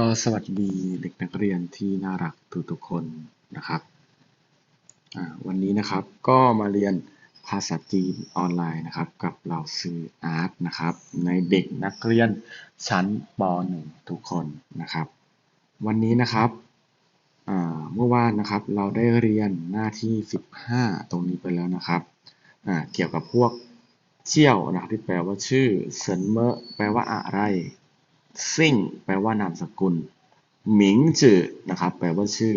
ก็สวัสดีเด็กนักเรียนที่น่ารักทุกๆคนนะครับ วันนี้นะครับก็มาเรียนภาษาจีนออนไลน์นะครับ กับเราซื้ออาร์ตนะครับ ในเด็กนักเรียนชั้นป .1 ทุกคนนะครับ วันนี้นะครับเมื่อวานนะครับเราได้เรียนหน้าที่ 15 ตรงนี้ไปแล้วนะครับเกี่ยวกับพวกเชี่ยวนะครับที่แปลว่าชื่อเซินเมอแปลว่าอะไร ซิ่งแปลว่านามสกุล หมิงจือนะครับ แปลว่าชื่อ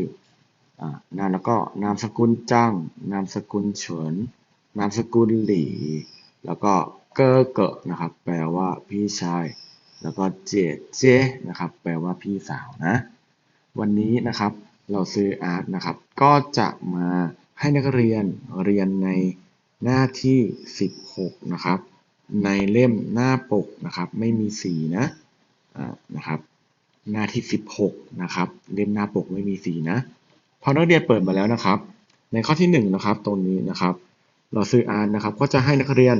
อ่านแล้วก็นามสกุลจังนามสกุลเฉิน นามสกุลหลี่ แล้วก็เกอเกะนะครับ แปลว่าพี่ชาย แล้วก็เจเจนะครับ แปลว่าพี่สาวนะ วันนี้นะครับเราซื้ออาร์ตนะครับ ก็จะมาให้นักเรียนเรียนในหน้าที่ 16 นะครับ ในเล่มหน้าปกนะครับ ไม่มีสีนะ นะครับ หน้าที่ 16 นะครับ เล่มหน้าปกไม่มีสีนะ พอนักเรียนเปิดมาแล้วนะครับ ในข้อที่1นะครับ ตรงนี้นะครับ เราซื้ออ่านนะครับ ก็จะให้นักเรียน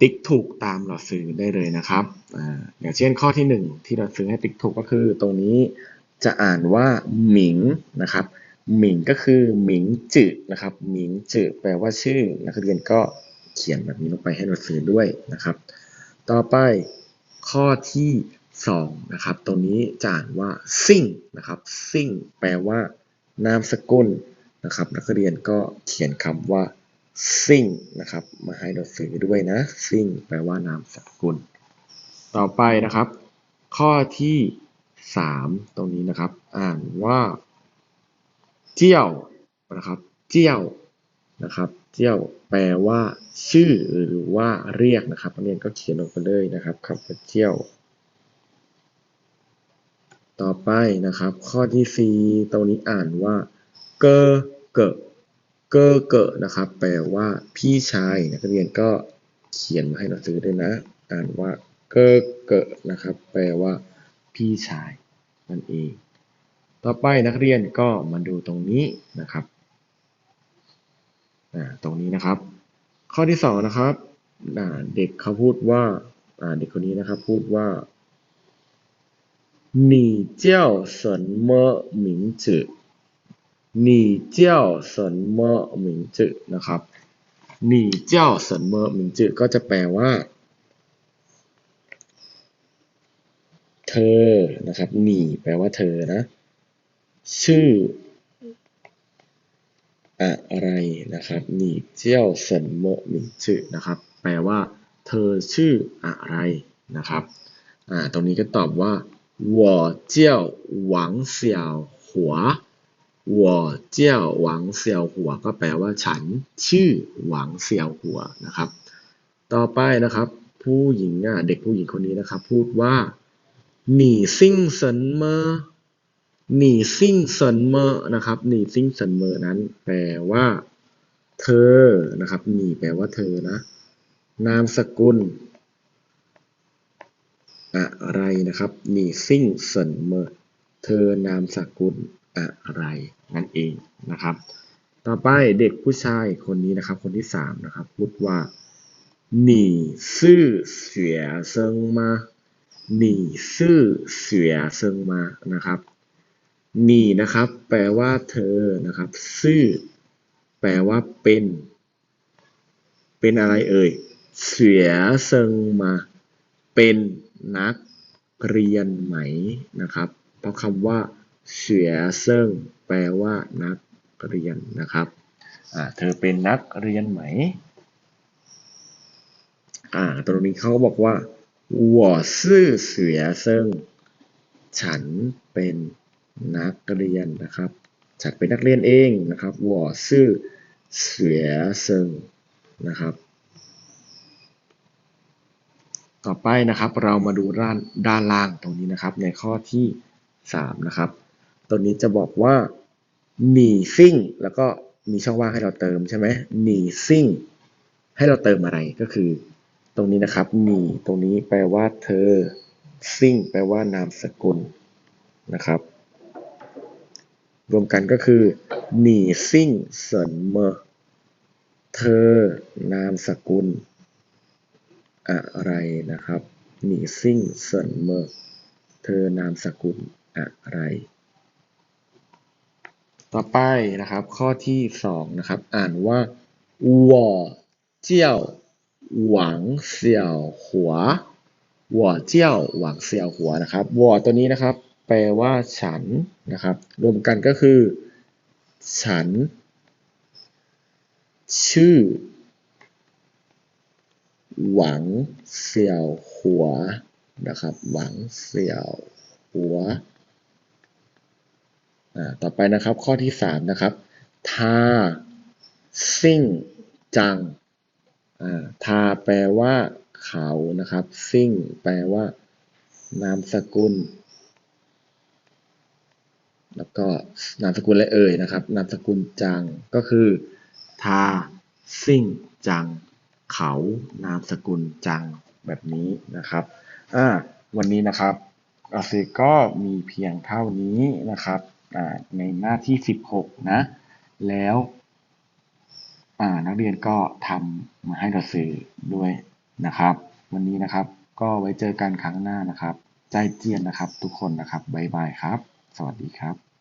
ติ๊กถูกตามเราซื้อได้เลยนะครับอ่าอย่างเช่นข้อที่ 1 ที่เราซื้อให้ติ๊กถูกก็คือตรงนี้จะอ่านว่าหมิงนะครับหมิงก็คือหมิงจือนะครับหมิงจือแปลว่าชื่อ นักเรียนก็เขียนแบบนี้ลงไปให้เราซื้อด้วยนะครับ ต่อไป ข้อที่2นะครับตรงนี้จะอ่านว่าซิ่งนะครับซิ่งแปลว่านามสกุลนะครับ นักเรียนก็เขียนคำว่าซิ่งนะครับมาให้เราซื้อด้วยนะซิ่งแปลว่านามสกุล ต่อไปนะครับ ข้อที่ 3 ตรงนี้นะครับ อ่านว่า เจี้ยวนะครับ เจี้ยวนะครับ เจียวแปลว่า ชื่อหรือว่าเรียกนะครับนักเรียนก็เขียนลงไปเลยนะครับคำว่าเจียว ต่อไปนะครับ ข้อที่4ตรงนี้อ่านว่า เกอเกะเกอเกะนะครับ แปลว่า พี่ชายนักเรียนก็เขียนมาให้เราซื้อด้วยนะ อ่านว่าเกอเกะนะครับ แปลว่า พี่ชายนั่นเองต่อไปนักเรียนก็มาดูตรงนี้นะครับ ตรงนี้นะครับ ข้อที่สองนะครับอ่าเด็กเขาพูดว่าอ่าเด็กคนนี้นะครับ พูดว่า你叫什么名字你叫什么名字นะครับ你叫什么名字ก็จะแปลว่า เธอนะครับหนีแปลว่าเธอนะ ชื่อ อะไรนะครับหนีเจี้ยวเซินโมหมิงจือนะครับ แปลว่า เธอชื่ออะไรนะครับอ่าตรงนี้ก็ตอบว่า我叫王小หัว我叫王小หัวก็แปลว่าฉันชื่อหวังเสี่ยวหัวนะครับ ต่อไปนะครับ ผู้หญิงอ่ะเด็กผู้หญิงคนนี้นะครับ พูดว่าหนีซิ่งเซินเมอ หนีซิ่งเซินเมอร์นะครับหนีซิ่งเซินเมอร์นั้น แปลว่า เธอนะครับหนีแปลว่าเธอนะ นามสกุล อะไรนะครับหนีซิ่งเซินเมอร์เธอนามสกุลอะไรนั่นเองนะครับ ต่อไปเด็กผู้ชายคนนี้นะครับ คนที่สามนะครับ พูดว่าหนีซื่อเสียเซิงมาหนีซื่อเสียเซิงมานะครับ นีนะครับ แปลว่าเธอนะครับซื่อแปลว่าเป็น เป็นอะไรเอ่ยเสียเซิงมา เป็นนักเรียนไหมนะครับ เพราะคำว่าเสียเซิงแปลว่านักเรียนนะครับอ่าเธอเป็นนักเรียนไหมอ่าตรงนี้เขาบอกว่า我是学生ฉันเป็น นักเรียนนะครับจากเป็นนักเรียนเองนะครับวอซื่อเสียซึ่งนะครับ ต่อไปนะครับเรามาดูด้านด้านล่างตรงนี้นะครับ ในข้อที่3นะครับตรงนี้จะบอกว่ามีซิ่งแล้วก็มีช่องว่างให้เราเติมใช่ไหมมีซิ่งให้เราเติมอะไรก็คือ ตรงนี้นะครับมีตรงนี้แปลว่าเธอซิ่งแปลว่านามสกุลนะครับ รวมกันก็คือหนีซิ่งเซินเมอเธอนามสกุล อะไรนะครับหนีซิ่งเซินเมอ เธอนามสกุลอะไร ต่อไปนะครับ ข้อที่สองนะครับ อ่านว่า我叫หวังเสี่ยวหัว我叫หวังเสี่ยวหัวนะครับวอตัวนี้นะครับ แป ลว่าฉันนะครับ รวมกันก็คือ ฉัน ชื่อ หวังเสี่ยวหัวนะครับ หวังเสี่ยวหัวต่อไปนะครับข้อที่สามนะครับทาซิ่งจังทาแปลว่าเขานะครับ ซิ่ง แปลว่านามสกุล แล้วก็นามสกุลและเอ่ยนะครับ นามสกุลจังก็คือทาซิ่งจัง เขานามสกุลจังแบบนี้นะครับอ่าวันนี้นะครับอาเซก็มีเพียงเท่านี้นะครับอ่าในหน้าที่ 16 นะ แล้วอ่านักเรียนก็ทำมาให้เราซื้อด้วยนะครับ วันนี้นะครับก็ไว้เจอกันครั้งหน้านะครับ ใจเจียนนะครับทุกคนนะครับบ๊ายบายครับ สวัสดีครับ